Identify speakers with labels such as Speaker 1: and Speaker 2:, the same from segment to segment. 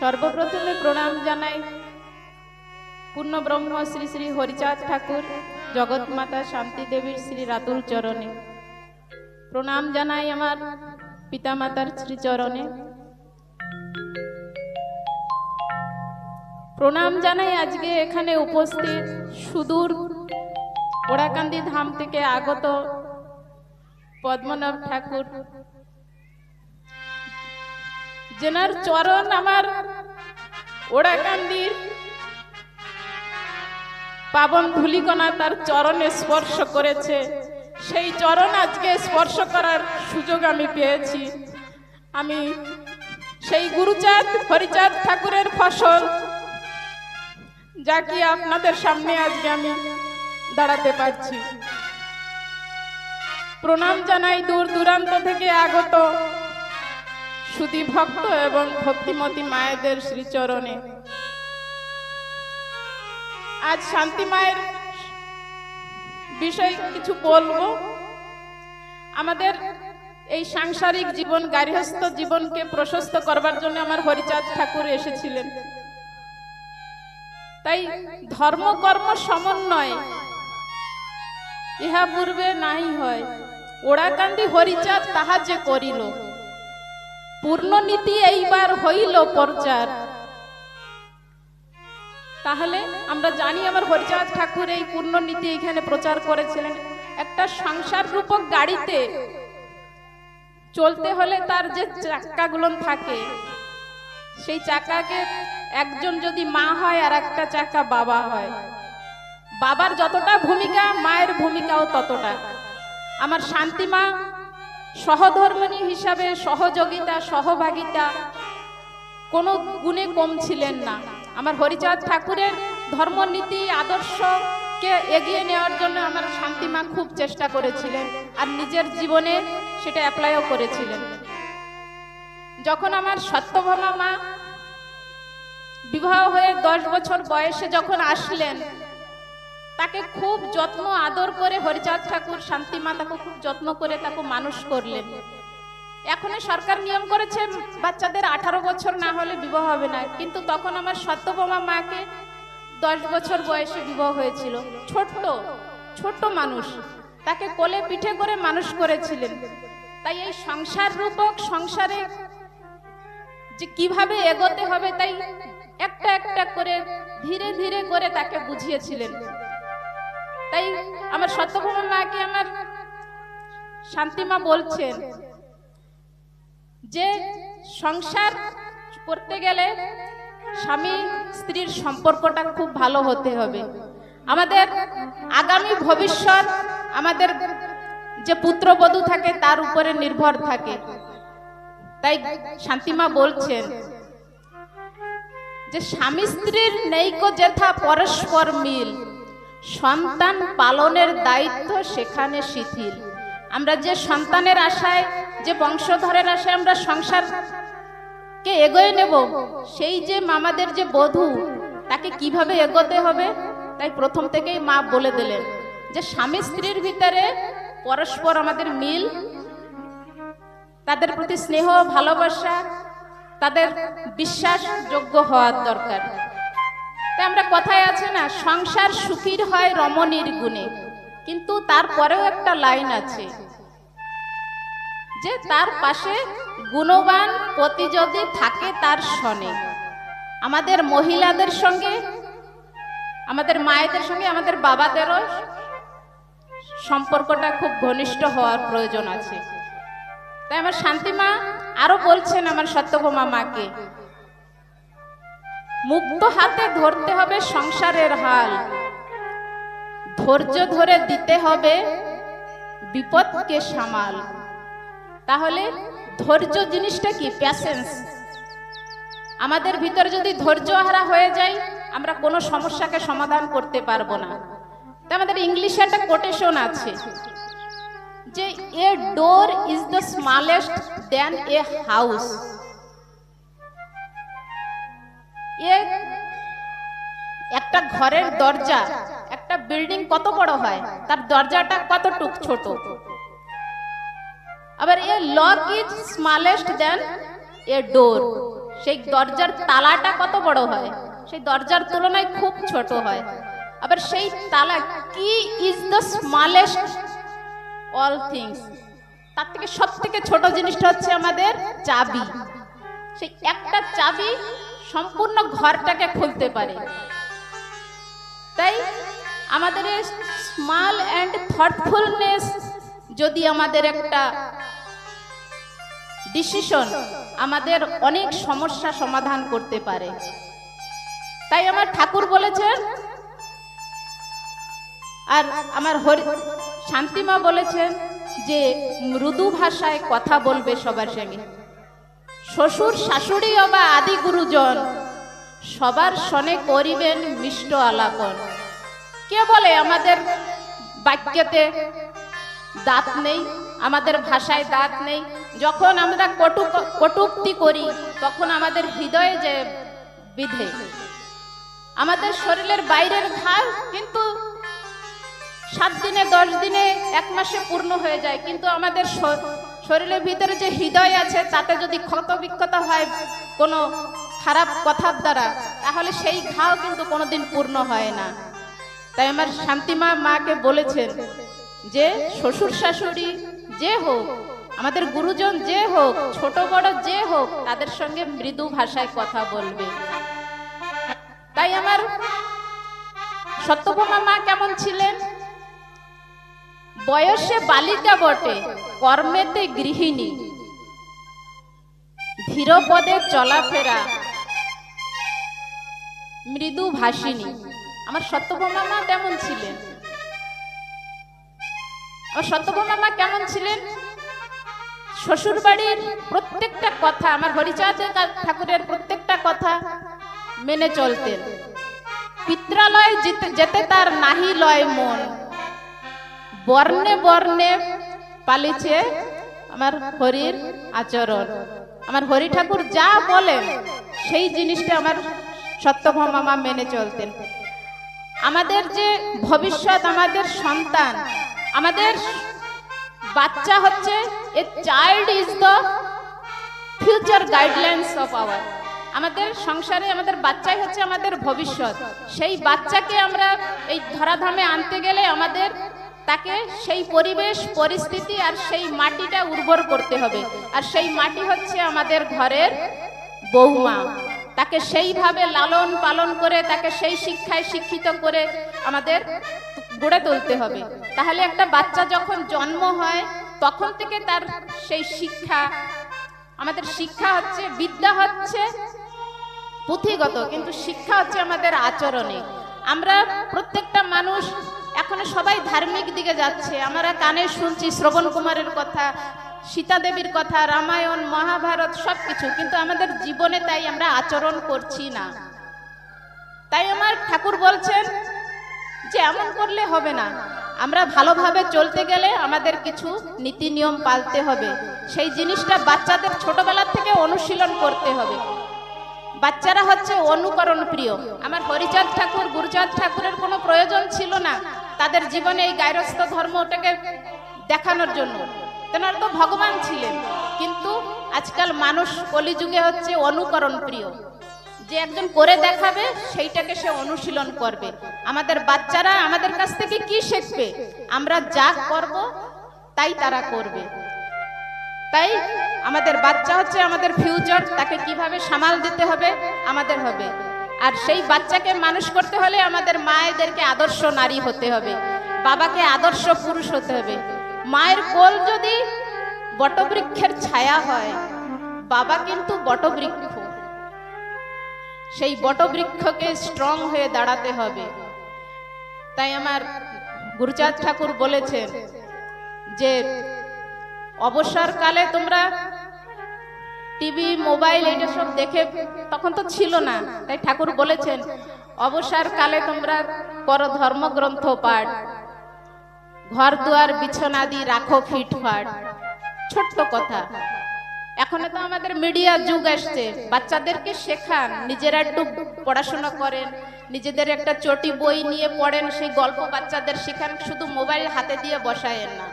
Speaker 1: সর্বপ্রথমে প্রণাম জানাই পূর্ণ ব্রহ্ম শ্রী শ্রী হরিচাঁদ ঠাকুর জগৎ মাতা শান্তি দেবীর শ্রী রাতুল চরণে। প্রণাম জানাই আমার পিতামাতার শ্রীচরণে। প্রণাম জানাই আজকে এখানে উপস্থিত সুদূর ওড়াকান্দি ধাম থেকে আগত পদ্মনাভ ঠাকুর। যেনার চরণ আমার ওড়াকান্দির। পাবন ধুলিকণা তার চরণে স্পর্শ করেছে। সেই চরণ আজকে স্পর্শ করার সুযোগ আমি পেয়েছি। আমি সেই গুরুচাঁদ, হরিচাঁদ ঠাকুরের ফসল, যা কি আপনাদের সামনে আজকে আমি দাঁড়াতে পারছি। প্রণাম জানাই দূর দূরান্ত থেকে আগত সুদী ভক্ত এবং ভক্তিমতী মায়েদের শ্রীচরণে। আজ শান্তি মায়ের বিষয়ে কিছু বলব। আমাদের এই সাংসারিক জীবন গার্হস্থ জীবনকে প্রশস্ত করবার জন্য আমার হরিচাঁদ ঠাকুর এসেছিলেন। তাই ধর্ম, কর্ম সমন্বয়, ইহা পূর্বে নাই হয়। ওড়াকান্দি হরিচাঁদ তাহা যে করিল। পূর্ণ নীতি এইবার হইল প্রচার। তাহলে আমরা জানি আমার হরিচাঁদ ঠাকুর এই পূর্ণনীতি এখানে প্রচার করেছিলেন। একটা সংসার রূপক গাড়িতে চলতে হলে তার যে চাক্কাগুলো থাকে, সেই চাকাকে একজন যদি মা হয় আর একটা চাকা বাবা হয়। বাবার যতটা ভূমিকা, মায়ের ভূমিকাও ততটা। আমার শান্তিমা সহধর্মিণী হিসাবে সহযোগিতা, সহভাগিতা কোনো গুণে কম ছিলেন না। আমার হরিচাঁদ ঠাকুরের ধর্মনীতি, আদর্শকে এগিয়ে নেওয়ার জন্য আমার শান্তিমা খুব চেষ্টা করেছিলেন আর নিজের জীবনে সেটা অ্যাপ্লাইও করেছিলেন। যখন আমার সত্যভামা মা বিবাহ হয়ে দশ বছর বয়সে যখন আসলেন তাকে খুব যত্ন, আদর করে হরিচাঁদ ঠাকুর শান্তিমা তাকে খুব যত্ন করে তাকে মানুষ করলেন। এখন সরকার নিয়ম করেছে, বাচ্চাদের আঠারো বছর না হলে বিবাহ হবে না। কিন্তু তখন আমার সত্যভামা মাকে দশ বছর বয়সে বিবাহ হয়েছিল। ছোট্ট ছোট্ট মানুষ। তাকে কোলে পিঠে করে মানুষ করেছিলেন। তাই এই সংসার রূপক সংসারে যে কীভাবে এগোতে হবে তাই একটা একটা করে ধীরে ধীরে করে তাকে বুঝিয়েছিলেন। তাই আমার সত্যভামা মাকে আমার শান্তিমা বলছেন যে সংসার করতে গেলে স্বামী স্ত্রীর সম্পর্কটা খুব ভালো হতে হবে। আমাদের আগামী ভবিষ্যৎ, আমাদের যে পুত্রবধূ থাকে তার উপরে নির্ভর থাকে। তাই শান্তিমা বলছেন যে স্বামী স্ত্রীর নেইকো যেথা পরস্পর মিল সন্তান পালনের দায়িত্ব সেখানে শিথিল। আমরা যে সন্তানের আশায়, যে বংশধরের আশায় আমরা সংসারকে এগোয়ে নেব, সেই যে মামাদের যে বধূ, তাকে কীভাবে এগোতে হবে? তাই প্রথম থেকেই মা বলে দিলেন যে, স্বামী স্ত্রীর ভিতরে পরস্পর আমাদের মিল, তাদের প্রতি স্নেহ, ভালোবাসা, তাদের বিশ্বাসযোগ্য হওয়ার দরকার। তাই আমরা কথায় আছে না, সংসার সুখীর হয় রমণীর গুণে। কিন্তু তারপরেও একটা লাইন আছে যে তার পাশে গুণবান পতি যদি থাকে তার শনে আমাদের মহিলাদের সঙ্গে, আমাদের মায়েদের সঙ্গে, আমাদের বাবাদেরও সম্পর্কটা খুব ঘনিষ্ঠ হওয়ার প্রয়োজন আছে। তাই আমার শান্তিমা আরও বলছেন আমার সত্যভমা মাকে মুক্ত হাতে ধরতে হবে সংসারের হাল। ধৈর্য ধরে দিতে হবে বিপদকে সামাল। তাহলে ধৈর্য জিনিসটা কি? প্যাসেন্স। আমাদের ভিতরে যদি ধৈর্য হারা হয়ে যায় আমরা কোনো সমস্যাকে সমাধান করতে পারব না। তা আমাদের ইংলিশে একটা কোটেশন আছে যে a door is the smallest then a house একটা ঘরের দরজা, একটা বিল্ডিং কত বড় হয়? তার দরজাটা কতটুক ছোট? আবার a lock is smallest then a door সেই দরজার তালাটা কত বড় হয়? সেই দরজার তুলনায় খুব ছোট হয়। আবার সেই তালা key is the smallest all things তার থেকে সব থেকে ছোট জিনিসটা হচ্ছে আমাদের চাবি। সেই একটা চাবি সম্পূর্ণ ঘরটাকে খুলতে পারে। তাই আমাদের স্মল অ্যান্ড থটফুলনেস যদি আমাদের একটা ডিসিশন আমাদের অনেক সমস্যা সমাধান করতে পারে। তাই আমার ঠাকুর বলেছেন, আর আমার হরি, শান্তিমা বলেছেন যে মৃদু ভাষায় কথা বলবে সবার সঙ্গে। শ্বশুর শাশুড়ি অবা আদি গুরুজন, সবার সনে করিবেন মিষ্ট আলাপন। কে বলে আমাদের বাক্যতে দাঁত নেই, আমাদের ভাষায় দাঁত নেই? যখন আমরা কটু কটুক্তি করি, তখন আমাদের হৃদয়ে যে বিধে। আমাদের শরীরের বাইরের ঘাড় কিন্তু সাত দিনে, দশ দিনে, এক মাসে পূর্ণ হয়ে যায়, কিন্তু আমাদের শরীরের ভিতরে যে হৃদয় আছে, তাতে যদি ক্ষত বিক্ষত হয় কোনো খারাপ কথার দ্বারা, তাহলে সেই ঘাও কিন্তু কোনোদিন পূর্ণ হয় না। তাই আমার শান্তিমা মাকে বলেছেন যে, শ্বশুর শাশুড়ি যে হোক, আমাদের গুরুজন যে হোক, ছোট বড় যে হোক, তাদের সঙ্গে মৃদু ভাষায় কথা বলবে। তাই আমার সত্যভামা মা কেমন ছিলেন? বয়সে বালিকা বটে, কর্মেতে গৃহিণী। ধীরপদে চলাফেরা, মৃদু ভাসিনী আমার সত্যভামা মা তেমন ছিলেন? আমার সত্যভামা মা কেমন ছিলেন? শ্বশুর বাড়ির প্রত্যেকটা কথা, আমার হরিচাঁদ ঠাকুরের প্রত্যেকটা কথা মেনে চলতেন। পিত্রালয় যেতে তার নাহি লয় মন। বর্ণে বর্ণে পালিছে আমার হরির আচরণ। আমার হরি ঠাকুর যা বলেন সেই জিনিসটা আমার সত্যভামা মা মেনে চলতেন। আমাদের যে ভবিষ্যৎ, আমাদের সন্তান, আমাদের বাচ্চা হচ্ছে, a child is the future guidelines of our আমাদের সংসারে আমাদের বাচ্চাই হচ্ছে আমাদের ভবিষ্যৎ। সেই বাচ্চাকে আমরা এই ধরাধামে আনতে গেলে আমাদের তাকে সেই পরিবেশ, পরিস্থিতি আর সেই মাটিটা উর্বর করতে হবে। আর সেই মাটি হচ্ছে আমাদের ঘরের বৌমা তাকে সেইভাবে লালন পালন করে, তাকে সেই শিক্ষায় শিক্ষিত করে আমাদের গড়ে তুলতে হবে। তাহলে একটা বাচ্চা যখন জন্ম হয়, তখন থেকে তার সেই শিক্ষা, আমাদের শিক্ষা হচ্ছে, বিদ্যা হচ্ছে পুঁথিগত, কিন্তু শিক্ষা হচ্ছে আমাদের আচরণে। আমরা প্রত্যেকটা মানুষ এখনও সবাই ধার্মিক দিকে যাচ্ছে। আমরা কানে শুনছি শ্রবণ কুমারের কথা, সীতা দেবীর কথা, রামায়ণ, মহাভারত সব কিছু কিন্তু আমাদের জীবনে তাই আমরা আচরণ করছি না। তাই আমার ঠাকুর বলছেন যে এমন করলে হবে না। আমরা ভালোভাবে চলতে গেলে আমাদের কিছু নীতি নিয়ম পালতে হবে। সেই জিনিসটা বাচ্চাদের ছোটবেলা থেকে অনুশীলন করতে হবে। বাচ্চারা হচ্ছে অনুকরণ প্রিয় আমার হরিচাঁদ ঠাকুর, গুরুচাঁদ ঠাকুরের কোনো প্রয়োজন ছিল না। তাদের জীবনে এই গায়রস্থ ধর্মটাকে দেখানোর জন্য। তেনারা তো ভগবান ছিলেন, কিন্তু আজকাল মানুষ কলিযুগে হচ্ছে অনুকরণ প্রিয়। যে একজন করে দেখাবে, সেইটাকে সে অনুশীলন করবে। আমাদের বাচ্চারা আমাদের কাছ থেকে কি শিখবে? আমরা যা করব, তাই তারা করবে। তাই আমাদের বাচ্চা হচ্ছে আমাদের ফিউচার তাকে কীভাবে সামাল দিতে হবে, আমাদের হবে। আর সেই বাচ্চাকে মানুষ করতে হলে আমাদের মায়েদেরকে আদর্শ নারী হতে হবে, বাবাকে আদর্শ পুরুষ হতে হবে। মায়ের কোল যদি বটবৃক্ষের ছায়া হয়, বাবা কিন্তু বটবৃক্ষ। সেই বটবৃক্ষকে স্ট্রং হয়ে দাঁড়াতে হবে। তাই আমার গুরুচাঁদ ঠাকুর বলেছেন যে, অবসরকালে তোমরা টিভি, মোবাইল এটা সব দেখে তখন তো ছিল না। তাই ঠাকুর বলেছেন অবসরকালে তোমরা করো ধর্মগ্রন্থ পাঠ। ঘর দুয়ার বিছনাদি রাখো ফিটফাট ছোট্ট কথা। এখন তো আমাদের মিডিয়া যুগ আসছে। বাচ্চাদেরকে শেখান, নিজেরা একটু পড়াশোনা করেন, নিজেদের একটা চটি বই নিয়ে পড়েন, সেই গল্প বাচ্চাদের শেখান, শুধু মোবাইল হাতে দিয়ে বসায়েন না।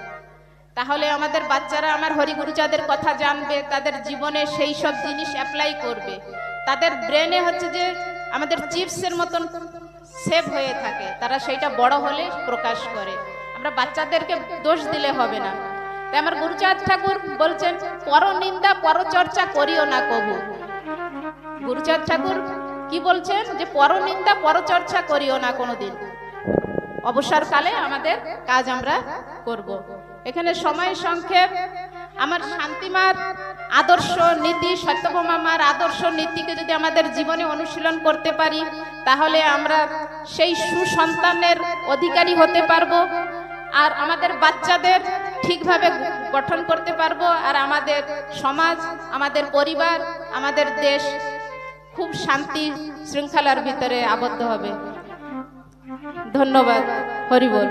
Speaker 1: তাহলে আমাদের বাচ্চারা আমার হরিগুরুচাঁদের কথা জানবে, তাদের জীবনে সেই সব জিনিস অ্যাপ্লাই করবে। তাদের ব্রেনে হচ্ছে যে আমাদের চিপসের মতন সেভ হয়ে থাকে, তারা সেইটা বড় হলে প্রকাশ করে। আমরা বাচ্চাদেরকে দোষ দিলে হবে না। তাই আমার গুরুচাঁদ ঠাকুর বলছেন, পরনিন্দা, পরচর্চা করিও না কবু। গুরুচাঁদ ঠাকুর কি বলছেন? যে পরনিন্দা, পরচর্চা করিও না কোনোদিন। অবসরকালে আমাদের কাজ আমরা করব। এখানে সময় সংক্ষেপ। আমার শান্তিমার আদর্শ নীতি, সত্যভামার আদর্শ নীতিকে যদি আমাদের জীবনে অনুশীলন করতে পারি, তাহলে আমরা সেই সুসন্তানের অধিকারী হতে পারব আর আমাদের বাচ্চাদের ঠিকভাবে গঠন করতে পারব আর আমাদের সমাজ, আমাদের পরিবার, আমাদের দেশ খুব শান্তি শৃঙ্খলার ভিতরে আবদ্ধ হবে। ধন্যবাদ। হরিবল